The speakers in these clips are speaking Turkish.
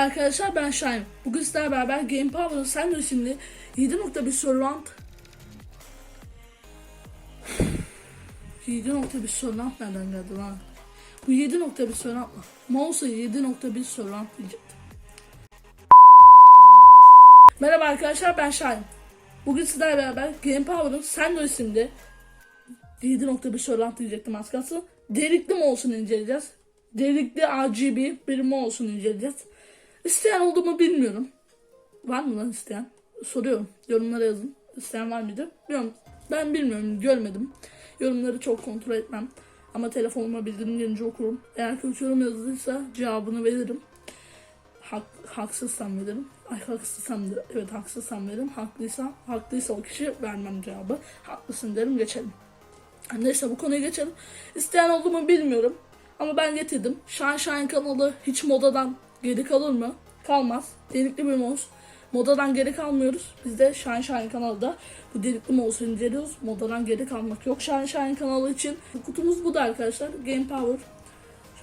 arkadaşlar ben Şahin. Bugün sizlerle beraber Game Power'ın Sendo isimli 7.1 Surround 7.1 Surround nereden geldi lan? Bu 7.1 Surround mı? Mouse'a 7.1 Surround diyecektim. Merhaba arkadaşlar ben Şahin. Bugün sizlerle beraber Game Power'ın Sendo isimli 7.1 Surround diyecektim az kalsın. Delikli Mouse'unu inceleyeceğiz. Delikli RGB bir Mouse'unu inceleyeceğiz. İsteyen oldu bilmiyorum. Var mı lan isteyen? Soruyorum. Yorumlara yazın. İsteyen var mıydı? Bilmiyorum. Ben bilmiyorum. Görmedim. Yorumları çok kontrol etmem. Ama telefonuma bildirim gelince okurum. Eğer kötü yorum yazılıysa cevabını veririm. Hak, haksızsam veririm. Ay haksızsam da, evet haksızsam veririm. Haklıysa, haklıysa o kişi vermem cevabı. Haklısın derim geçelim. Neyse bu konuya geçelim. İsteyen oldu bilmiyorum. Ama ben getirdim. Shine Shine kanalı hiç modadan geri kalır mı? Kalmaz. Delikli bir mouse. Modadan geri kalmıyoruz. Biz de Shine Shine kanalda bu delikli mouse'u inceliyoruz. Modadan geri kalmak yok Shine Shine kanalı için. Bu kutumuz bu da arkadaşlar. Game Power.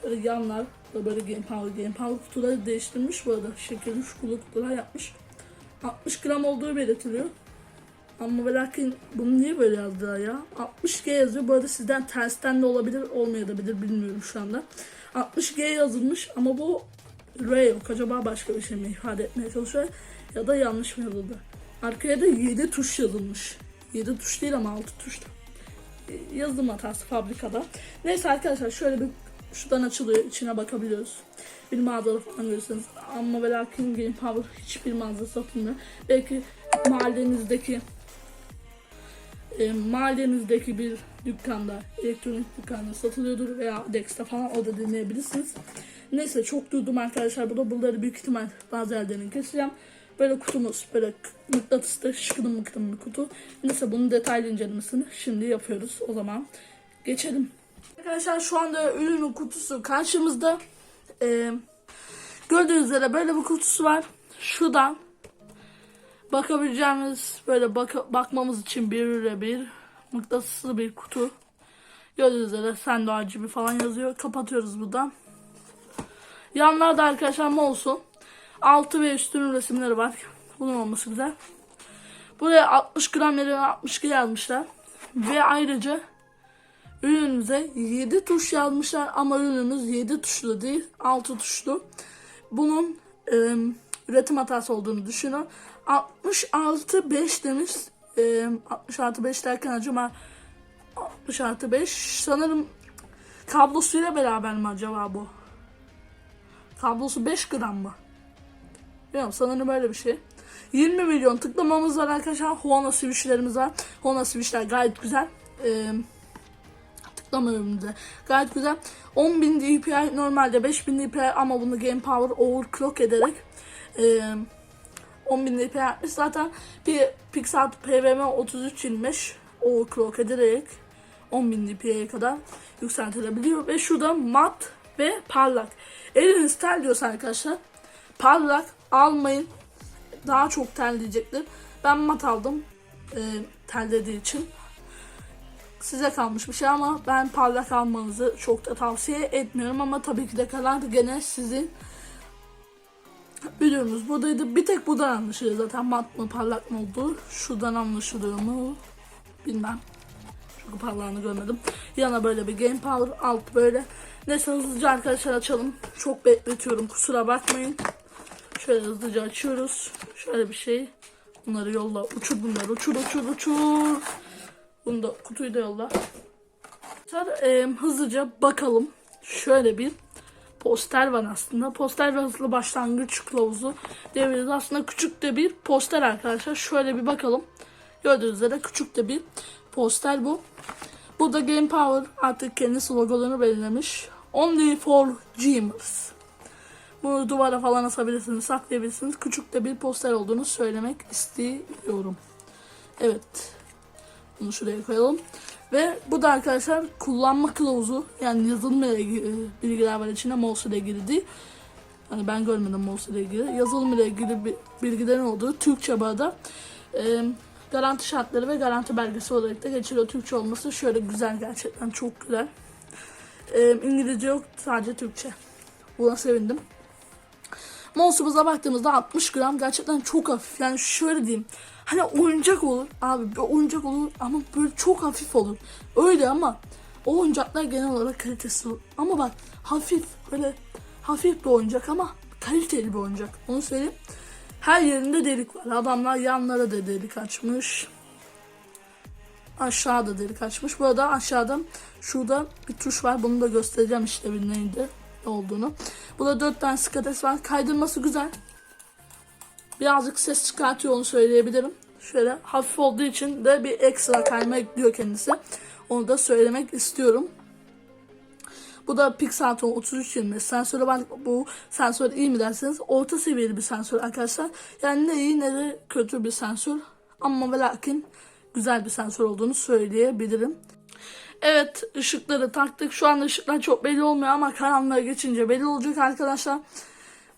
Şöyle yanlar da böyle Game Power. Game Power kutuları değiştirmiş bu arada. Şekilli şukulu kutular yapmış. 60 gram olduğu belirtiliyor. Ama ve lakin bunu niye böyle yazdılar ya? 60G yazıyor. Bu arada sizden tersten de olabilir, olmayabilir bilmiyorum şu anda. 60G yazılmış ama bu R yok. Acaba başka bir şey mi ifade etmeye çalışıyor? Ya da yanlış mı yazıldı? Arkaya da 7 tuş yazılmış. 7 tuş değil ama 6 tuş da. E, Yazılım hatası fabrikada. Neyse arkadaşlar şöyle bir şuradan açılıyor. içine bakabiliyoruz. Bir mağazada falan görürsünüz. Ama ve lakin Game hiçbir mağaza satılmıyor. Belki mahallenizdeki e, mahallenizdeki bir dükkanda, elektronik dükkanda satılıyordur veya Dex'te falan orada dinleyebilirsiniz. Neyse çok durdum arkadaşlar. Bu da bunları büyük ihtimal bazı yerlerini keseceğim. Böyle kutumuz, böyle mıknatıslı, şıkıdım mıknatım bir kutu. Neyse bunun detaylı incelemesini şimdi yapıyoruz. O zaman geçelim. Arkadaşlar şu anda ürünün kutusu karşımızda. E, gördüğünüz üzere böyle bir kutusu var. Şuradan bakabileceğimiz böyle baka- bakmamız için bir bir mıknatıslı bir kutu. Gördüğünüz üzere Sendo RGB falan yazıyor. Kapatıyoruz buradan. Yanlarda arkadaşlar mı olsun. Altı ve üstünün resimleri var. Bunun olması güzel. Buraya 60 gram yerine 62 yazmışlar. Ve ayrıca ürünümüze 7 tuş yazmışlar ama ürünümüz 7 tuşlu değil 6 tuşlu. Bunun e, üretim hatası olduğunu düşünün. 66 5 demiş. E, 66 5 derken acaba 66 5 sanırım kablosuyla beraber mi acaba bu? Kablosu 5 gram mı? Bilmiyorum sanırım böyle bir şey. 20 milyon tıklamamız var arkadaşlar. Honda switchlerimiz var. Honda switchler gayet güzel. Ee, tıklama ürünümüzde gayet güzel. 10.000 DPI normalde 5.000 DPI ama bunu Game Power overclock ederek e, 10.000 DPI yapmış. Zaten bir Pixel PWM 3325 overclock ederek 10.000 DPI'ye kadar yükseltilebiliyor. Ve şurada mat ve parlak. Eliniz terliyorsa arkadaşlar parlak almayın. Daha çok terleyecektir. Ben mat aldım. E, terlediği için. Size kalmış bir şey ama ben parlak almanızı çok da tavsiye etmiyorum ama tabii ki de kalan gene sizin ürünümüz buradaydı. Bir tek buradan anlaşılıyor zaten mat mı parlak mı olduğu. Şuradan anlaşılıyor mu bilmem. Çünkü parlağını görmedim. Yana böyle bir game power alt böyle. Neyse hızlıca arkadaşlar açalım. Çok bekletiyorum kusura bakmayın. Şöyle hızlıca açıyoruz. Şöyle bir şey. Bunları yolla. Uçur bunları. Uçur uçur uçur. Bunu da kutuyu da yolla. E, hızlıca bakalım. Şöyle bir poster var aslında. Poster ve hızlı başlangıç kılavuzu diyebiliriz. Aslında küçük de bir poster arkadaşlar. Şöyle bir bakalım. Gördüğünüz üzere küçük de bir poster bu. Bu da Game Power artık kendisi logolarını belirlemiş. Only for Gamers. Bunu duvara falan asabilirsiniz, saklayabilirsiniz. Küçük de bir poster olduğunu söylemek istiyorum. Evet. Bunu şuraya koyalım. Ve bu da arkadaşlar kullanma kılavuzu. Yani yazılımla ilgili bilgiler var içinde. Mouse ile değil. Hani ben görmedim Mouse ile ilgili. Yazılım ile ilgili bi- bilgilerin olduğu Türkçe bu arada. Ee, garanti şartları ve garanti belgesi olarak da geçiriyor. Türkçe olması şöyle güzel gerçekten çok güzel. Ee, İngilizce yok sadece Türkçe. Buna sevindim. Monster'ımıza baktığımızda 60 gram gerçekten çok hafif. Yani şöyle diyeyim. Hani oyuncak olur abi bir oyuncak olur ama böyle çok hafif olur. Öyle ama o oyuncaklar genel olarak kalitesi olur. Ama bak hafif böyle hafif bir oyuncak ama kaliteli bir oyuncak. Onu söyleyeyim. Her yerinde delik var. Adamlar yanlara da delik açmış. Aşağıda delik açmış. Burada aşağıda şurada bir tuş var. Bunu da göstereceğim işte bir neydi olduğunu. Burada dört tane skates var. Kaydırması güzel. Birazcık ses çıkartıyor onu söyleyebilirim. Şöyle hafif olduğu için de bir ekstra kayma ekliyor kendisi. Onu da söylemek istiyorum. Bu da Pixarton 3320 sensörü var. Bu sensör iyi mi derseniz orta seviyeli bir sensör arkadaşlar. Yani ne iyi ne de kötü bir sensör. Ama ve lakin güzel bir sensör olduğunu söyleyebilirim. Evet ışıkları taktık. Şu anda ışıklar çok belli olmuyor ama karanlığa geçince belli olacak arkadaşlar.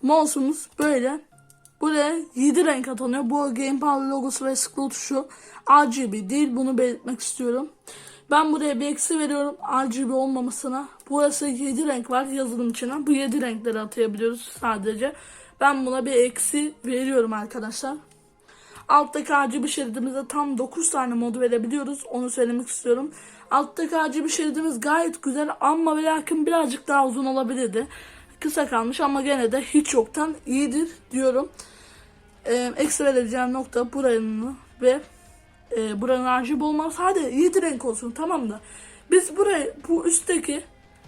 Mouse'umuz böyle. Buraya 7 renk atanıyor. Bu Game Power logosu ve scroll tuşu RGB değil. Bunu belirtmek istiyorum. Ben buraya bir eksi veriyorum RGB olmamasına. Burası 7 renk var yazılım içine. Bu 7 renkleri atayabiliyoruz sadece. Ben buna bir eksi veriyorum arkadaşlar. Alttaki RGB şeridimize tam 9 tane mod verebiliyoruz. Onu söylemek istiyorum. Alttaki RGB şeridimiz gayet güzel ama ve lakin birazcık daha uzun olabilirdi. Kısa kalmış ama gene de hiç yoktan iyidir diyorum. Ee, eksi verebileceğim nokta buranın ve e, buranın RGB olmaz. Hadi 7 renk olsun tamam da. Biz burayı bu üstteki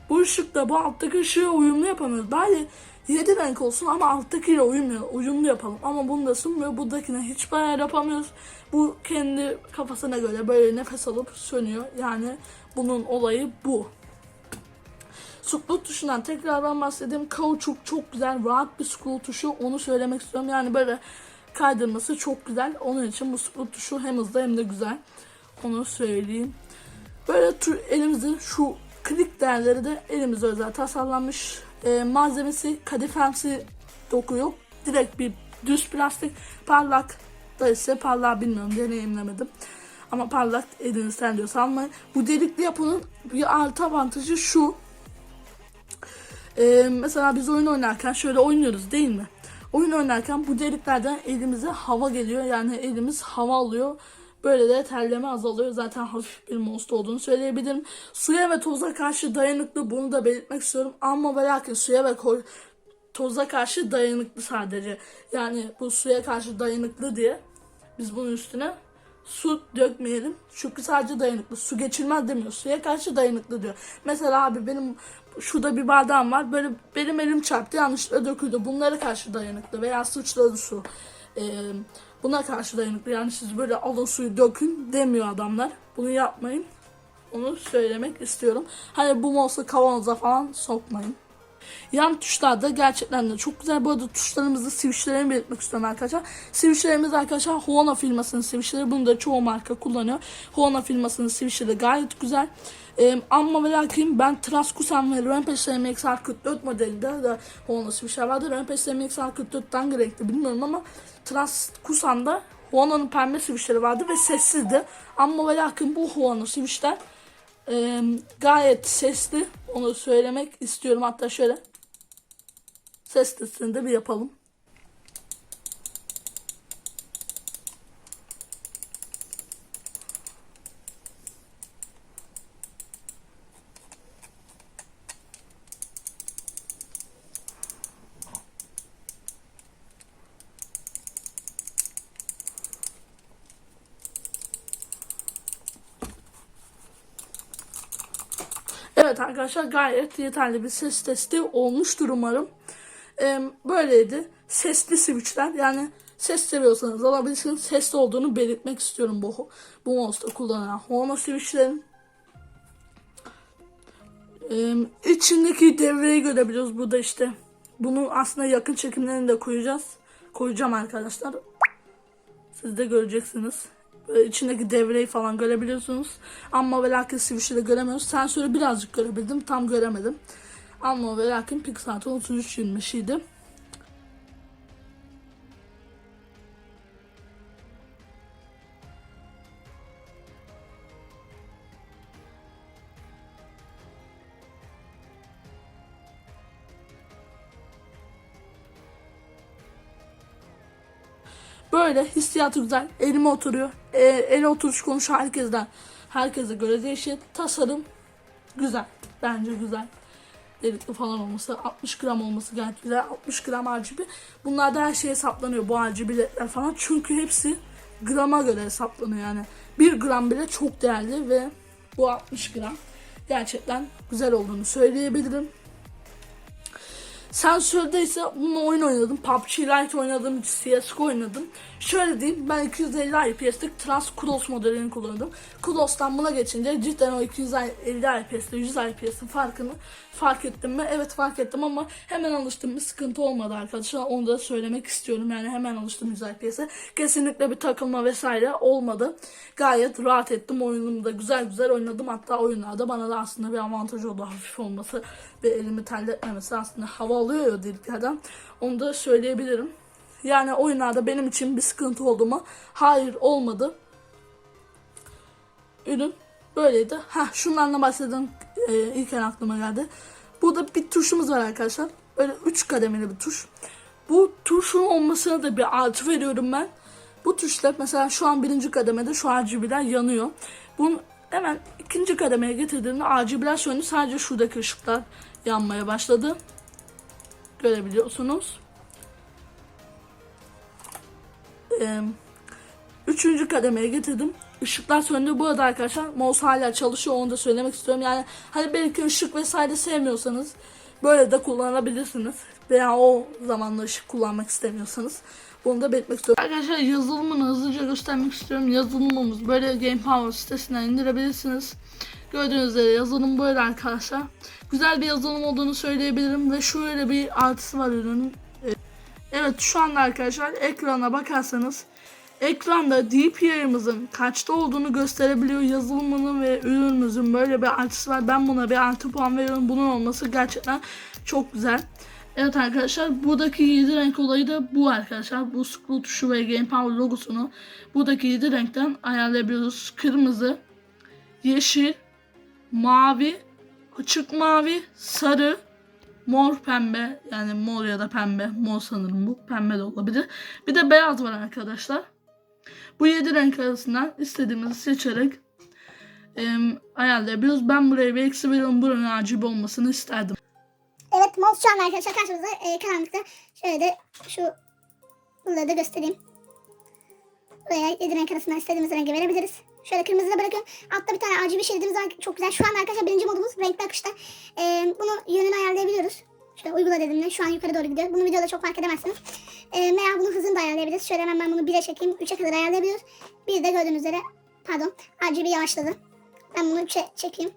bu ışıkla bu alttaki ışığı uyumlu yapamıyoruz. Bari 7 renk olsun ama alttakiyle uyumlu, uyumlu yapalım. Ama bunu da sunmuyor. Buradakine hiç ayar yapamıyoruz. Bu kendi kafasına göre böyle nefes alıp sönüyor. Yani bunun olayı bu. Scroll tuşundan tekrardan bahsedeyim. Kauçuk çok güzel, rahat bir scroll tuşu. Onu söylemek istiyorum. Yani böyle kaydırması çok güzel. Onun için bu scroll tuşu hem hızlı hem de güzel. Onu söyleyeyim. Böyle tür, elimizde şu klik değerleri de elimize özel tasarlanmış. Ee, malzemesi kadifemsi doku yok. Direkt bir düz plastik. Parlak da ise parlak bilmiyorum deneyimlemedim. Ama parlak elinizden diyorsa almayın. Bu delikli yapının bir artı avantajı şu. Ee, mesela biz oyun oynarken şöyle oynuyoruz değil mi? Oyun oynarken bu deliklerden elimize hava geliyor. Yani elimiz hava alıyor. Böyle de terleme azalıyor. Zaten hafif bir monster olduğunu söyleyebilirim. Suya ve toza karşı dayanıklı bunu da belirtmek istiyorum. Ama ve lakin suya ve toza karşı dayanıklı sadece. Yani bu suya karşı dayanıklı diye biz bunun üstüne su dökmeyelim. Çünkü sadece dayanıklı. Su geçilmez demiyor. Suya karşı dayanıklı diyor. Mesela abi benim şurada bir bardağım var. Böyle benim elim çarptı yanlışlıkla döküldü. Bunlara karşı dayanıklı veya sıçradı su. Ee, buna karşı dayanıklı. Yani siz böyle alın suyu dökün demiyor adamlar. Bunu yapmayın. Onu söylemek istiyorum. Hani bu monster kavanoza falan sokmayın. Yan tuşlar da gerçekten de çok güzel. Bu arada tuşlarımızı switchlerini belirtmek istiyorum arkadaşlar. Switchlerimiz arkadaşlar Huona firmasının switchleri. Bunu da çoğu marka kullanıyor. Huona firmasının switchleri gayet güzel. Ee, ama ve lakin ben Traskusan ve Rampage MXR 44 modelinde de Huona switchler vardı. Rampage MXR 44 hangi renkli bilmiyorum ama Traskusan'da Huona'nın pembe switchleri vardı ve sessizdi. Ama ve lakin bu Huona switchler e, gayet sesli. Onu söylemek istiyorum. Hatta şöyle ses testini de bir yapalım. Evet arkadaşlar gayet yeterli bir ses testi olmuştur umarım. Ee, böyleydi. Sesli switchler yani ses seviyorsanız alabilirsiniz. Sesli olduğunu belirtmek istiyorum bu bu monster kullanan Hono switchlerin. Ee, içindeki devreyi görebiliyoruz burada işte. Bunu aslında yakın çekimlerini de koyacağız. Koyacağım arkadaşlar. Siz de göreceksiniz. İçindeki devreyi falan görebiliyorsunuz. Ama ve lakin switch'i de göremiyoruz. Sensörü birazcık görebildim. Tam göremedim. Ama ve lakin Pixar'ın 33 idi. Böyle hissiyatı güzel. Elime oturuyor. E, ele oturuş konuşu herkesten. Herkese göre değişir. Tasarım güzel. Bence güzel. Delikli falan olması, 60 gram olması gayet güzel. 60 gram RGB. Bunlarda her şey hesaplanıyor bu RGB'ler falan. Çünkü hepsi grama göre hesaplanıyor yani. 1 gram bile çok değerli ve bu 60 gram. Gerçekten güzel olduğunu söyleyebilirim. Sensörde ise bununla oyun oynadım. PUBG Lite oynadım, CSGO oynadım. Şöyle diyeyim, ben 250 IPS'lik Trans Kudos modelini kullandım. Kudos'tan buna geçince cidden o 250 IPS'le 100 IPS'in farkını fark ettim mi? Evet fark ettim ama hemen alıştım bir sıkıntı olmadı arkadaşlar. Onu da söylemek istiyorum. Yani hemen alıştım 100 IPS'e. Kesinlikle bir takılma vesaire olmadı. Gayet rahat ettim. Oyunumu da güzel güzel oynadım. Hatta oyunlarda bana da aslında bir avantaj oldu. Hafif olması ve elimi terletmemesi aslında hava alıyor ya deliklerden. Onu da söyleyebilirim. Yani oyunlarda benim için bir sıkıntı oldu mu? Hayır olmadı. Ürün böyleydi. Ha şunlarla bahsedeyim. Ee, ilk en aklıma geldi. Burada bir tuşumuz var arkadaşlar. Böyle 3 kademeli bir tuş. Bu tuşun olmasına da bir artı veriyorum ben. Bu tuşla mesela şu an birinci kademede şu RGB'ler yanıyor. Bunu hemen ikinci kademeye getirdiğimde RGB'ler söndü. Sadece şuradaki ışıklar yanmaya başladı. Görebiliyorsunuz. Ee, üçüncü kademeye getirdim. Işıklar söndü. Bu arada arkadaşlar mouse hala çalışıyor. Onu da söylemek istiyorum. Yani hani belki ışık vesaire sevmiyorsanız böyle de kullanabilirsiniz. Veya o zamanla ışık kullanmak istemiyorsanız. Bunu da belirtmek istiyorum. Arkadaşlar yazılımını hızlıca göstermek istiyorum. Yazılımımız böyle Game Power sitesinden indirebilirsiniz. Gördüğünüz üzere yazılım böyle arkadaşlar. Güzel bir yazılım olduğunu söyleyebilirim ve şöyle bir artısı var ürünün. Evet şu anda arkadaşlar ekrana bakarsanız ekranda DPI'mızın kaçta olduğunu gösterebiliyor. Yazılımının ve ürünümüzün böyle bir artısı var. Ben buna bir artı puan veriyorum. Bunun olması gerçekten çok güzel. Evet arkadaşlar buradaki 7 renk olayı da bu arkadaşlar. Bu scroll tuşu ve Game Power logosunu buradaki 7 renkten ayarlayabiliyoruz. Kırmızı, yeşil, mavi, açık mavi, sarı, mor pembe yani mor ya da pembe mor sanırım bu pembe de olabilir. Bir de beyaz var arkadaşlar. Bu 7 renk arasından istediğimizi seçerek e, ayarlayabiliyoruz. Ben buraya bir eksi veriyorum. Buranın RGB olmasını isterdim. Evet mouse şu an arkadaşlar karşımızda e, karanlıkta. Şöyle de şu bunları da göstereyim. Buraya 7 renk arasından istediğimiz rengi verebiliriz. Şöyle kırmızı da bırakıyorum. Altta bir tane RGB şeridimiz var. Çok güzel. Şu an arkadaşlar birinci modumuz renkli akışta. E, bunu yönünü ayarlayabiliyoruz. Şöyle uygula dediğimde şu an yukarı doğru gidiyor. Bunu videoda çok fark edemezsiniz. E, veya bunu hızını da ayarlayabiliriz. Şöyle hemen ben bunu 1'e çekeyim. 3'e kadar ayarlayabiliyoruz. Bir de gördüğünüz üzere pardon RGB yavaşladı. Ben bunu 3'e çekeyim.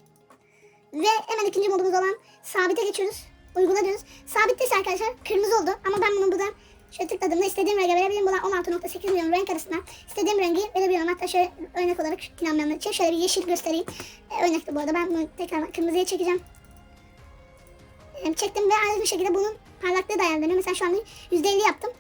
Ve hemen ikinci modumuz olan sabite geçiyoruz. Uygula diyoruz. Sabitteyse arkadaşlar kırmızı oldu. Ama ben bunu buradan şöyle tıkladığımda istediğim rengi verebilirim. Buna 16.8 milyon renk arasından istediğim rengi verebiliyorum. Hatta şöyle örnek olarak inanmayanlar için şöyle bir yeşil göstereyim. Ee, örnekti bu arada. Ben bunu tekrar kırmızıya çekeceğim. Ee, çektim ve aynı şekilde bunun parlaklığı da ayarlanıyor. Mesela şu an %50 yaptım.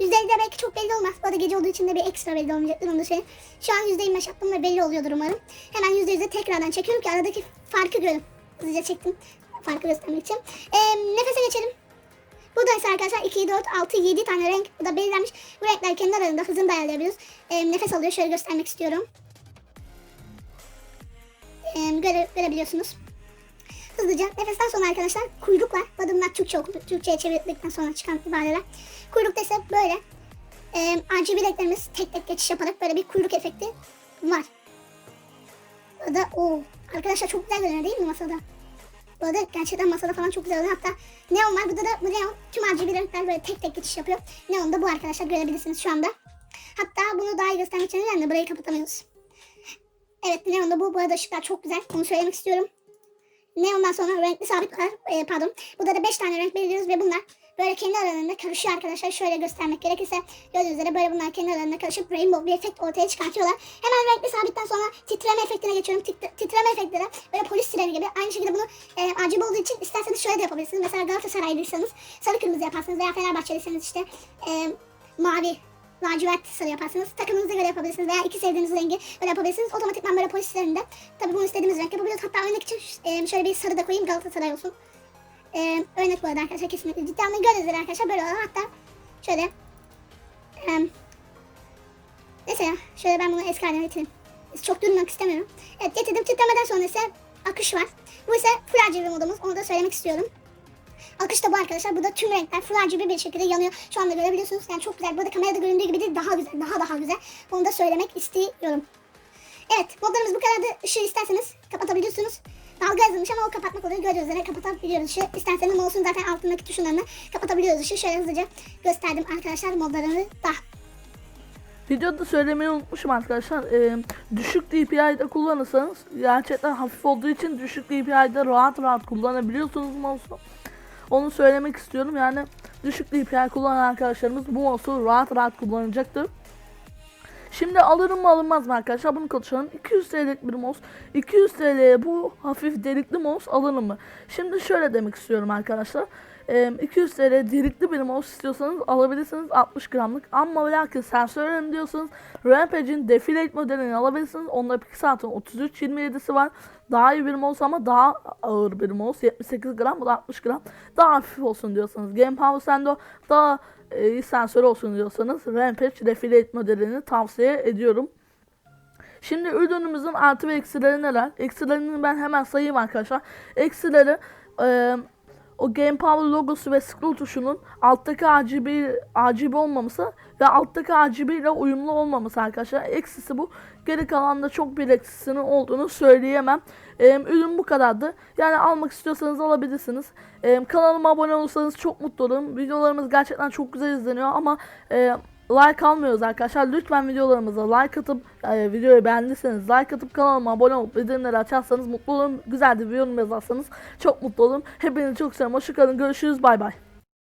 %50'de belki çok belli olmaz. Bu arada gece olduğu için de bir ekstra belli olmayacaktır onu da söyleyeyim. Şu an %25 yaptım ve belli oluyordur umarım. Hemen %100'e tekrardan çekiyorum ki aradaki farkı görün. Hızlıca çektim farkı göstermek için. Ee, nefese geçelim. Burada ise arkadaşlar 2, 4, 6, 7 tane renk burada belirlenmiş. Bu renkler kendi aralarında hızını da ayarlayabiliyoruz. Ee, nefes alıyor. Şöyle göstermek istiyorum. Ee, göre, görebiliyorsunuz. Hızlıca. Nefesten sonra arkadaşlar kuyruk var. Bu Türkçe okudu. Türkçe'ye çevirdikten sonra çıkan ibareler. Kuyrukta ise böyle. E, RGB renklerimiz tek tek geçiş yaparak böyle bir kuyruk efekti var. Burada o arkadaşlar çok güzel görünüyor değil mi masada? Bu gerçekten masada falan çok güzel oluyor. Hatta neon var. Burada da neon tüm RGB renkler böyle tek tek geçiş yapıyor. Neon da bu arkadaşlar görebilirsiniz şu anda. Hatta bunu daha iyi göstermek için yani burayı kapatamıyoruz. Evet neon da bu. Bu arada ışıklar çok güzel. Onu söylemek istiyorum. Neondan sonra renkli sabit var. E, pardon. Burada da 5 tane renk belirliyoruz ve bunlar böyle kendi aralarında karışıyor arkadaşlar. Şöyle göstermek gerekirse gördüğünüz üzere böyle bunlar kendi aralarında karışıp rainbow bir efekt ortaya çıkartıyorlar. Hemen renkli sabitten sonra titreme efektine geçiyorum. Tit- titreme efektleri böyle polis sireni gibi. Aynı şekilde bunu e, RGB olduğu için isterseniz şöyle de yapabilirsiniz. Mesela Galatasaraylıysanız sarı kırmızı yaparsınız veya Fenerbahçeliyseniz işte e, mavi lacivert sarı yaparsınız. Takımınıza göre yapabilirsiniz veya iki sevdiğiniz rengi böyle yapabilirsiniz. Otomatikman böyle polis sireninde tabii bunu istediğimiz renk yapabiliyoruz. Hatta örnek için e, şöyle bir sarı da koyayım Galatasaray olsun. E, örnek bu arada arkadaşlar kesinlikle ciddi anlamda gördüğünüz üzere arkadaşlar böyle olan hatta şöyle e, Neyse ya şöyle ben bunu eski haline getireyim. Çok durmak istemiyorum. Evet getirdim. Titremeden sonra ise akış var. Bu ise full RGB modumuz. Onu da söylemek istiyorum. Akış da bu arkadaşlar. Burada tüm renkler full RGB bir şekilde yanıyor. Şu anda görebiliyorsunuz. Yani çok güzel. Burada kamerada göründüğü gibi değil. Daha güzel. Daha daha güzel. Onu da söylemek istiyorum. Evet modlarımız bu kadar da ışığı isterseniz kapatabiliyorsunuz. Dalga yazılmış ama o kapatmak oluyor. Gördüğünüz üzere kapatabiliyoruz ışığı. İsterseniz mouse'un zaten altındaki tuşlarını kapatabiliyoruz ışığı. Şöyle hızlıca gösterdim arkadaşlar modlarını da. Videoda söylemeyi unutmuşum arkadaşlar. Ee, düşük DPI'de kullanırsanız gerçekten hafif olduğu için düşük DPI'de rahat rahat kullanabiliyorsunuz mouse'u. Onu söylemek istiyorum. Yani düşük DPI kullanan arkadaşlarımız bu mouse'u rahat rahat kullanacaktır. Şimdi alırım mı alınmaz mı arkadaşlar bunu konuşalım. 200 TL'lik bir mouse. 200 TL'ye bu hafif delikli mouse alınır mı? Şimdi şöyle demek istiyorum arkadaşlar. Ee, 200 TL delikli bir mouse istiyorsanız alabilirsiniz 60 gramlık. Ama ve lakin sensör diyorsanız Rampage'in Defilate modelini alabilirsiniz. Onda Pixart'ın 3327'si var. Daha iyi bir mouse ama daha ağır bir mouse. 78 gram bu da 60 gram. Daha hafif olsun diyorsanız. Game Power Sendo daha e, sensör olsun diyorsanız Rampage Defilate modelini tavsiye ediyorum. Şimdi ürünümüzün artı ve eksileri neler? Eksilerini ben hemen sayayım arkadaşlar. Eksileri e, o Game Power logosu ve scroll tuşunun alttaki RGB, RGB olmaması ve alttaki RGB ile uyumlu olmaması arkadaşlar. Eksisi bu. Geri kalan çok bir eksisinin olduğunu söyleyemem. E, ürün bu kadardı. Yani almak istiyorsanız alabilirsiniz. E, kanalıma abone olursanız çok mutlu olurum. Videolarımız gerçekten çok güzel izleniyor ama e, like almıyoruz arkadaşlar. Lütfen videolarımıza like atıp e, videoyu beğendiyseniz like atıp kanalıma abone olup bildirimleri açarsanız mutlu olurum. Güzel bir yorum yazarsanız çok mutlu olurum. Hepinizi çok seviyorum. Hoşçakalın. Görüşürüz. Bay bay.